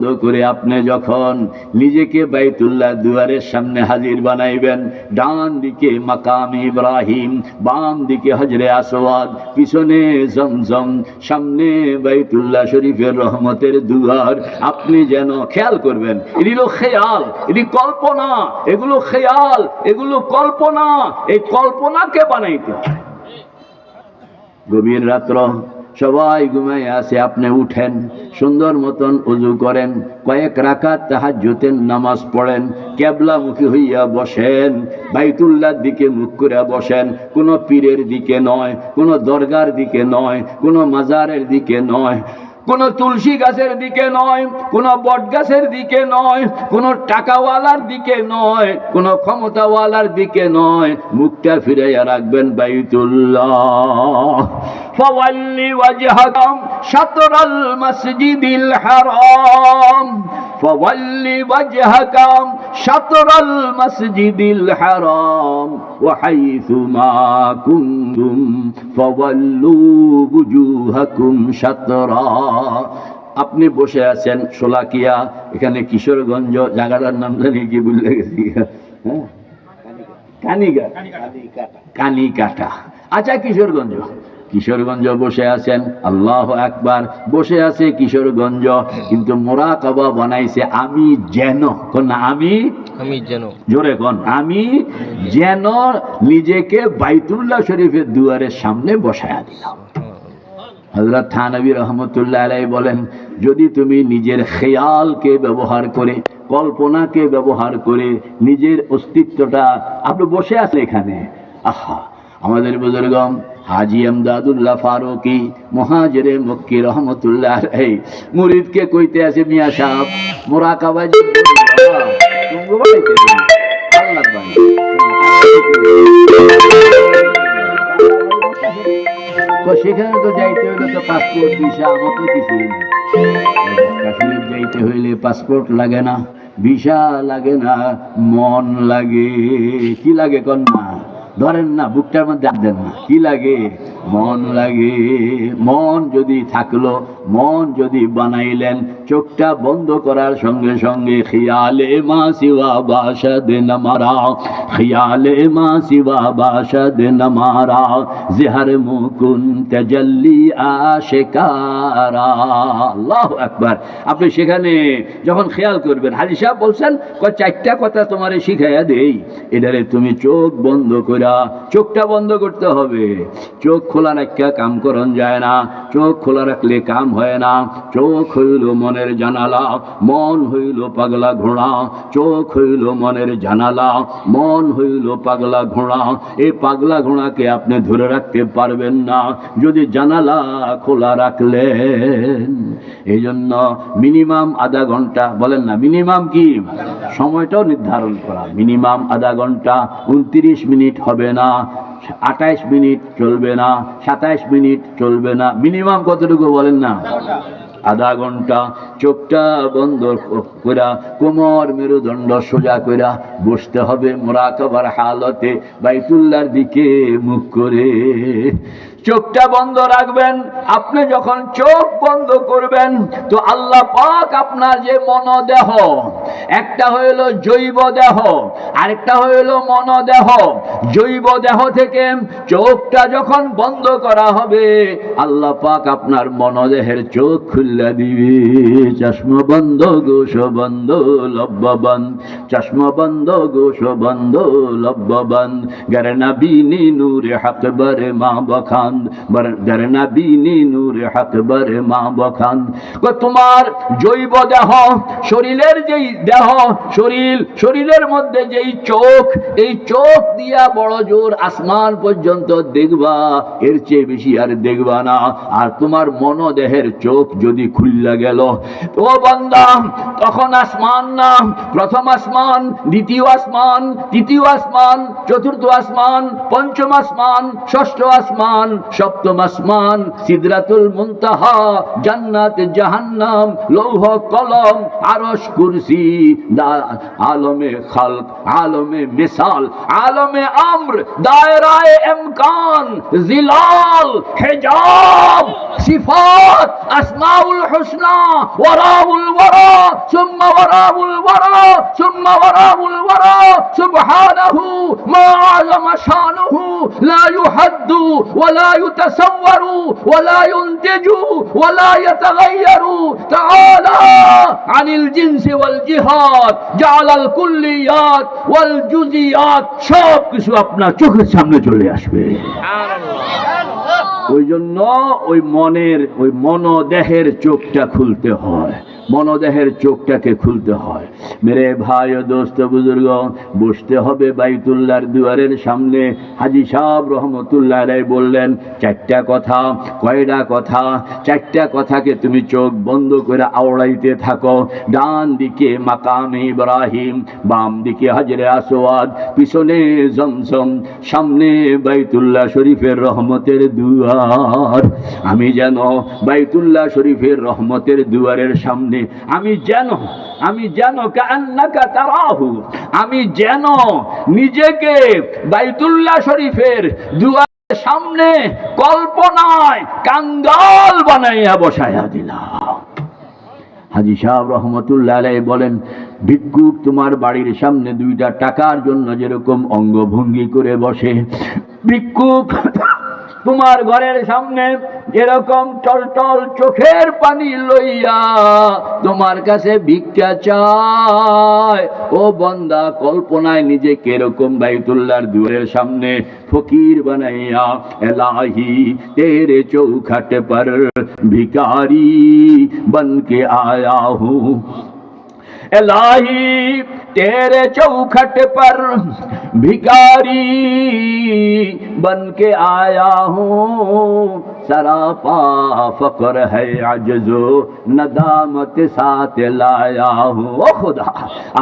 করে আপনি যখন নিজেকে বাইতুল্লাহ দুয়ারের সামনে হাজির বানাইবেন, ডান দিকে মাকাম ইব্রাহিম, বাম দিকে হজরে আসওয়াদ, পিছনে জমজম, সামনে বাইতুল্লাহ শরীফের রহমতের দুয়ার, আপনি যেন খেয়াল করবেন, এগুলো খেয়াল এটি কল্পনা, এগুলো খেয়াল, এগুলো কল্পনা, এই কল্পনাকে বানাইতে। গভীর রাত্র সবাই ঘুমাই আসে আপনি উঠেন, সুন্দর মতন উজু করেন, কয়েক রাকাত তাহাজ্জুতের নামাজ পড়েন, কেবলামুখী হইয়া বসেন, বাইতুল্লার দিকে মুখ করে বসেন, কোনো পীরের দিকে নয়, কোনো দরগার দিকে নয়, কোনো মাজারের দিকে নয়। কোন তুলসী গাছের দিকে নয়, কোন বট গাছের দিকে নয়, কোন টাকাওয়ালার দিকে নয়, কোন ক্ষমতাওয়ালার দিকে নয়। মুখটা ফিরাইয়া রাখবেন বাইতুল্লাহ। ফওয়াল্লি মসজিদ হারাম। ফওয়াল্লি ওয়াজহাকাম শাতরাল মাসজিদিল হারাম وحيث ما كنتم فولوا وجوهكم شطرا আপনি বসে আছেন সোলাকিয়া এখানে কিশোরগঞ্জ জায়গাটার নাম জানি কি ভুলে গেছি হ্যাঁ? কানিগা কানিকাটা আচ্ছা কিশোরগঞ্জ কিশোরগঞ্জ বসে আছেন আল্লাহ একবার বসে আছে কিশোরগঞ্জ কিন্তু মোরা কাবা বানাইছে আমি যেন কোন আমি? আমি যেন। জোরে কন আমি যেন নিজেকে বাইতুল্লাহ শরীফের দুয়ারের সামনে বসায়া দিলাম। হজরত থানবী রহমতুল্লাহ আলাই বলেন যদি তুমি নিজের খেয়ালকে ব্যবহার করে কল্পনাকে ব্যবহার করে নিজের অস্তিত্বটা আপনি বসে আছেন এখানে আহা আমাদের বুজুর্গম হাজি আমদাদুল্লাহ ফারুকি মহাজরে মক্কি রহমতুল্লাহ আলাই মুরিদকে কইতে আছে মিয়া সাহেব মোরাকাবা যে বাবা, তুঙ্গ বাড়াইতে হবে। আল্লাহর বাণী। তো সেখানে তো যাইতে হইলে তো পাসপোর্ট ভিসা যাইতে হইলে পাসপোর্ট লাগে না ভিসা লাগে না মন লাগে কি লাগে কন্যা ধরেন না বুকটার মধ্যে আনেন না। কি লাগে? মন লাগে, মন যদি থাকল, মন যদি বানাইলেন, চোখটা বন্ধ করার সঙ্গে সঙ্গে খিয়ালে মা সিওয়া বাসা দে নামারা, খিয়ালে মা সিওয়া বাসা দে নামারা, জেহার মুকুন তেজাল্লি আশেকারা। আল্লাহ একবার আপনি সেখানে যখন খেয়াল করবেন, হাজি সাহেব বলছেন চারটা কথা তোমারে শিখাইয়া দেই। এটারে তুমি চোখ বন্ধ করা চোখটা বন্ধ করতে হবে। চোখ খোলা রাখা কাম করন যায় না। চোখ খোলা রাখলে কাম হয় না। চোখ হইল মনের জানালা, মন হইল পাগলা ঘোড়া। চোখ হইল মনের জানালা, মন হইল পাগলা ঘোড়া। এই পাগলা ঘোড়াকে আপনি ধরে রাখতে পারবেন না। যদি জানালা খোলা রাখলেন এই জন্য মিনিমাম আধা ঘণ্টা, বলেন না, মিনিমাম কি? সময়টাও নির্ধারণ করা। মিনিমাম আধা ঘণ্টা, উনত্রিশ মিনিট হবে না। আঠাইশ মিনিট চলবে না, সাতাইশ মিনিট চলবে না। মিনিমাম কতটুকু বলেন না? আধা ঘণ্টা। চোখটা বন্ধ করা কোমর মেরুদণ্ড সোজা করা বসতে হবে মোরাকাবার হালতে, বাইতুল্লার দিকে মুখ করে। চোখটা বন্ধ রাখবেন। আপনি যখন চোখ বন্ধ করবেন, তো আল্লাহ পাক আপনার যে মনদেহ একটা হইল জৈব দেহ, আরেকটা হইল মনদেহ। জৈব দেহ থেকে চোখটা যখন বন্ধ করা হবে, আল্লাহ পাক আপনার মনদেহের চোখ খুল্লা দিবে। চশমা বন্ধ গোষ বন্ধ, লব্ব চশমা বন্ধ গোষ বন্ধ, লব্ব বন্ধ। গরনা বিনি নূরে হক বরে মা বখান। গরনা বিনি নূরে হক বরে মা বখান। তোমার জৈব দেহ শরীরের যেই দেহ, শরীর, শরীরের মধ্যে যেই চোখ, এই চোখ দিয়া বড় জোর আসমান পর্যন্ত দেখবা, এর চেয়ে বেশি আর দেখবা না। আর তোমার মনোদেহের চোখ যদি খুললা গেল, ও বান্দা, তখন আসমান না, প্রথম আসমান, দ্বিতীয় আসমান, তৃতীয় আসমান, চতুর্থ আসমান, পঞ্চম আসমান, ষষ্ঠ আসমান, সপ্তম আসমান, সিদরাতুল মুনতাহা, জান্নাত জাহান্নাম, লৌহ কলম আরস কুরসি আলমে খালক আলমে মিসাল আলমে আমর দায়রায় ইমকান জিলাল হিজাব সিফাত আসমাউল হুসনা ওয়ারাউল ওয়ারা সুম্মা ওয়ারাউল ওয়ারা সুম্মা ওয়ারাউল ওয়ারা সুবহানাহু মা আযমা শানুহু লা ইউহাদ্দু ওয়ালা ইউতাসাওয়ারু ওয়ালা ইউনতিজু ওয়ালা ইয়াতাগায়্যারু তাআলা আনিল জিনসি ওয়াল জিহাদ জাআলাল কুল্লিয়াত ওয়াল জুজিয়াত সব কিছু আপনার চোখের সামনে চলে আসবে। ওই জন্য ওই মনের ওই মনদেহের চোখটা খুলতে হয়। মনোদেহের চোখটাকে খুলতে হয়। মেরে ভাই ও দোস্ত বুজুর্গ বসতে হবে বাইতুল্লাহর দুয়ারের সামনে। হাজি সাহেব রহমতুল্লাহ রায় বললেন, চারটা কথা, কয়টা কথা? চারটা কথাকে তুমি চোখ বন্ধ করে আওড়াইতে থাকো। ডান দিকে মাকাম ইব্রাহিম, বাম দিকে হাজরে আসোয়াদ পিছনে জমজম, সামনে বাইতুল্লাহ শরীফের রহমতের দুয়ার। আমি যেন বাইতুল্লাহ শরীফের রহমতের দুয়ারের সামনে আমি যেন আমি যেন তারাহু, আমি যেন নিজেকে বাইতুল্লাহ শরীফের দুয়ারের সামনে কল্পনায় কাঙ্গাল বানাইয়া বসাইয়া দিলাম। হাজি সাহেব রহমতুল্লাহ আলাই বলেন, ভিক্ষুক তোমার বাড়ির সামনে দুইটা টাকার জন্য যেরকম অঙ্গভঙ্গি করে বসে। ভিক্ষুক তোমার ঘরের সামনে এরকম টলটল চোখের পানি লইয়া তোমার কাছে ভিক্ষা চায়। ও বন্দা, কল্পনায় নিজে কেরকম বাইতুল্লার দুয়ের সামনে ফকির বানাইয়া এলাহি তেরে চৌখাট পর ভিকারি বনকে আয়া হু। এলাহি तेरे चौखट पर भिकारी बन के आया हूँ। सरापा फकर है अजजो नदामत साथ लाया हूँ ও খোদা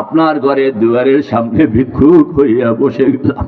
আপনার ঘরের দুয়ারের সামনে ভিক্ষুক হইয়া বসে গেলাম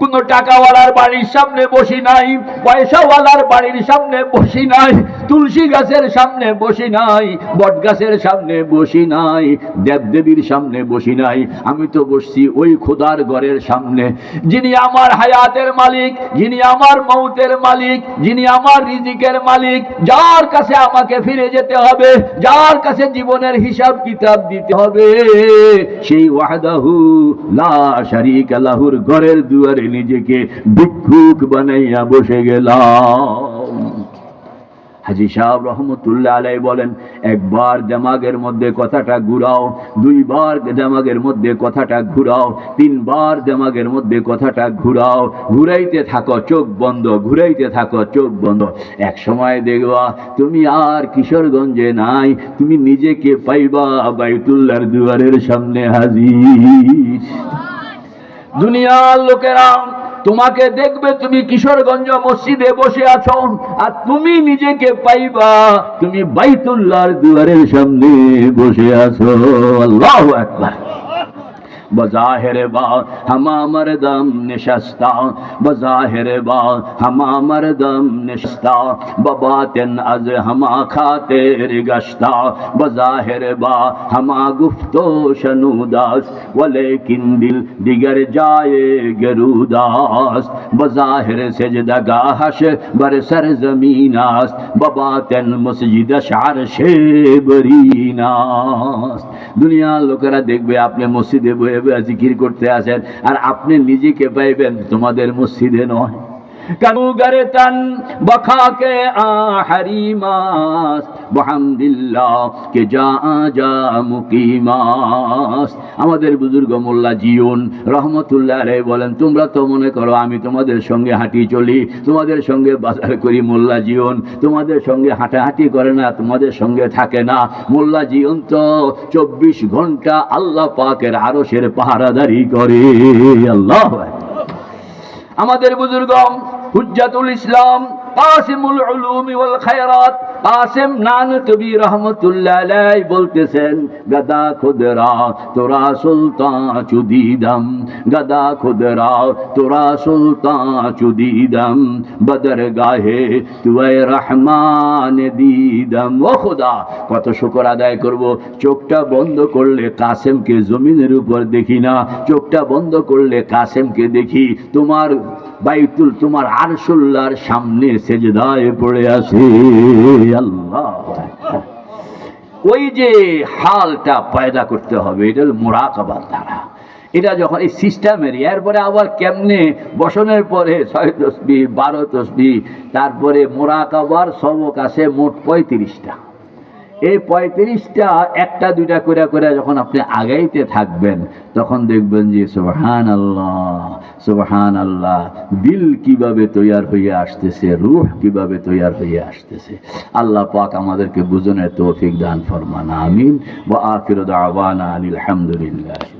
কোন টাকাওয়ালার বাড়ির সামনে বসি নাই পয়সাওয়ালার বাড়ির সামনে বসি নাই তুলসী গাছের সামনে বসি নাই বট গাছের সামনে বসি নাই দেবদেবীর সামনে বসি নাই আমি তো বসছি ওই খোদার ঘরের সামনে যিনি আমার হায়াতের মালিক যিনি আমার মৌতের মালিক যিনি আমার রিজিকের মালিক, যার কাছে আমাকে ফিরে যেতে হবে, যার কাছে জীবনের হিসাব কিতাব দিতে হবে। সেই ওয়াহদাহু লা শারিক লাহুর ঘরের দুয়ারে নিজেকে ভিক্ষুক বানাইয়া বসে গেলাম। হাজি সাহেব রহমতুল্লাহ আলাই বলেন, একবার দেমাগের মধ্যে কথাটা ঘুরাও, দুইবার দেমাগের মধ্যে কথাটা ঘুরাও, তিনবার দেমাগের মধ্যে কথাটা ঘুরাও, ঘুরাইতে থাকো, চোখ বন্ধ, ঘুরাইতে থাকো, চোখ বন্ধ। এক সময় দেখবা, তুমি আর কিশোরগঞ্জে নাই, তুমি নিজেকে পাইবা বাইতুল্লাহর দুয়ারের সামনে হাজির। দুনিয়ার লোকেরা তোমাকে দেখবে তুমি কিশোরগঞ্জ মসজিদে বসে আছো আর তুমি নিজেকে পাইবা। তুমি বাইতুল্লাহর দুয়ারের সামনে বসে আছো। আল্লাহ একবার بظاہر با ہما مردم نشستا بظاہر با ہما مردم نشستا بباطن از ہما کھاتے رگشتا بظاہر با ہما گفتو شنوداس ولیکن دل دیگر جائے گروداس بظاہر سجدہ گاہش بر سر زمین است بباطن مسجد عرشے برین است দুনিয়ার লোকেরা দেখবে আপনি মসজিদে বয়ে জিকির করতে আসেন। আর আপনি নিজেকে পাইবেন তোমাদের মসজিদে নয়। কানুগারে তান বখাকে হারিমাস বহামদিল্লাহ কে যা যা মুকিমাস আমাদের বুজুর্গ মোল্লা জিউন রহমতুল্লাহ রে বলেন, তোমরা তো মনে করো আমি তোমাদের সঙ্গে হাঁটি চলি, তোমাদের সঙ্গে বাজার করি মোল্লা জিউন, তোমাদের সঙ্গে হাঁটাহাঁটি করে না, তোমাদের সঙ্গে থাকে না। মোল্লা জিউন তো চব্বিশ ঘণ্টা আল্লাহ পাকের আরশের পাহারাদারি করে। আল্লাহ আমাদের বুজুর্গ হুজ্জাতুল ইসলাম, কাসিমুল উলুমি ওয়াল খায়রাত। কাসিম নানতবি রাহমাতুল্লাহ আলাইহি বলতেছেন, গাদা খুদরা, তোরা সুলতান চুদিদম গাদা খুদরা, তোরা সুলতান চুদিদম বদর গাহে তুই রহমান দিদম ও খোদা, কত শুকর আদায় করব। চোখটা বন্ধ করলে কাসেমকে জমিনের উপর দেখি না। চোখটা বন্ধ করলে কাসেমকে দেখি। তোমার বাইতুল তোমার আরশুল্লাহর সামনে সেজদায় পড়ে আছে। আল্লাহ ওই যে হালটা পয়দা করতে হবে, এটা মোরাকাবার দ্বারা। এটা যখন এই সিস্টেমের এরপরে আবার কেমনে বসনের পরে ছয় তসবি, বারো তসবি, তারপরে মোরাকাবার সবক আছে মোট পঁয়ত্রিশটা। এই পঁয়ত্রিশটা, একটা, দুইটা করে করে যখন আপনি আগাইতে থাকবেন, তখন দেখবেন যে সুবহান আল্লাহ সুবহান আল্লাহ দিল কীভাবে তৈয়ার হইয়া আসতেছে, রুহ কীভাবে তৈয়ার হইয়া আসতেছে। আল্লাহ পাক আমাদেরকে বুঝনের তৌফিক দান ফরমান, আমিন। বা আখিরু দাওয়ানা আনিল হামদুলিল্লাহ।